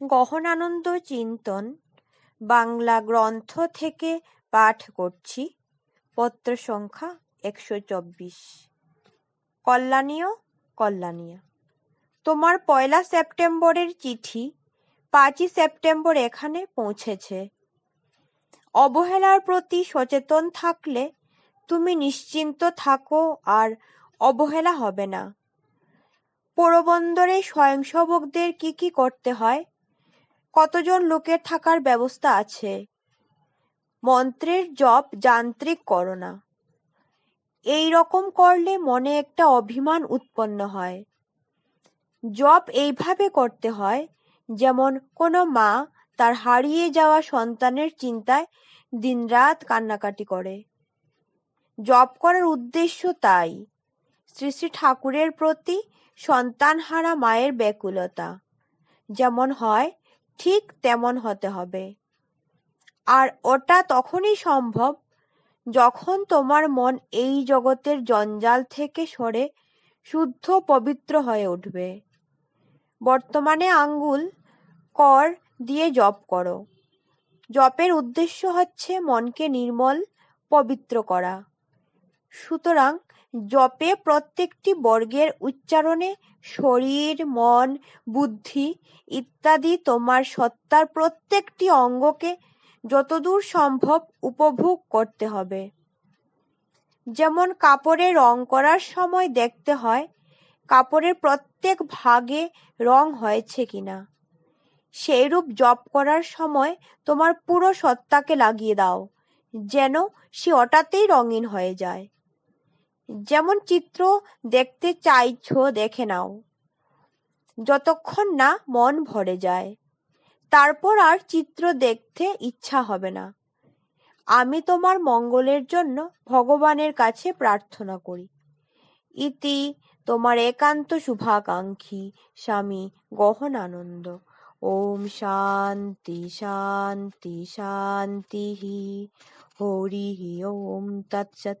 গহনানন্দ চিন্তন বাংলা গ্রন্থ থেকে পাঠ করছি। পত্র সংখ্যা একশো চব্বিশ। কল্যাণীয় কল্যাণীয়। তোমার পয়লা সেপ্টেম্বরের চিঠি পাঁচই সেপ্টেম্বর এখানে পৌঁছেছে। অবহেলার প্রতি সচেতন থাকলে তুমি নিশ্চিন্ত থাকো আর অবহেলা হবে না। পোরবন্দরে স্বয়ংসেবকদের কি কি করতে হয়? কতজন লোকের থাকার ব্যবস্থা আছে? মন্ত্রের জপ যান্ত্রিক করো না এই রকম করলে মনে একটা অভিমান উৎপন্ন হয়। জপ এইভাবে করতে হয়, যেমন কোনো মা তার হারিয়ে যাওয়া সন্তানের চিন্তায় দিনরাত কান্নাকাটি করে। জপ করার উদ্দেশ্য তাই, শ্রী শ্রী ঠাকুরের প্রতি সন্তানহারা মায়ের ব্যাকুলতা। যেমন হয় ঠিক তেমন হতে হবে। আর ওটা তখনই সম্ভব যখন তোমার মন এই জগতের জঞ্জাল থেকে সরে শুদ্ধ পবিত্র হয়ে উঠবে। বর্তমানে আঙ্গুল কর দিয়ে জপ করো। জপের উদ্দেশ্য হচ্ছে মনকে নির্মল, পবিত্র করা। সুতরাং জপে প্রত্যেকটি বর্গের উচ্চারণে শরীর, মন, বুদ্ধি ইত্যাদি তোমার সত্তার প্রত্যেকটি অঙ্গকে যতদূর সম্ভব উপভোগ করতে হবে। যেমন কাপড়ে রং করার সময় দেখতে হয়, কাপড়ের প্রত্যেক ভাগে রং হয়েছে কিনা। সেইরূপ জপ করার সময় তোমার পুরো সত্তাকে লাগিয়ে দাও, যেন সে হঠাৎই রঙিন হয়ে যায়। যেমন চিত্র দেখতে চাইছ দেখে নাও। যতক্ষণ না মন ভরে যায়, তারপর আর চিত্র দেখতে ইচ্ছা হবে না। আমি তোমার মঙ্গলের জন্য ভগবানের কাছে প্রার্থনা করি। ইতি তোমার একান্ত শুভাকাঙ্ক্ষী স্বামী গহনানন্দ। ওম শান্তি শান্তি শান্তি। হরি ওম তৎসৎ।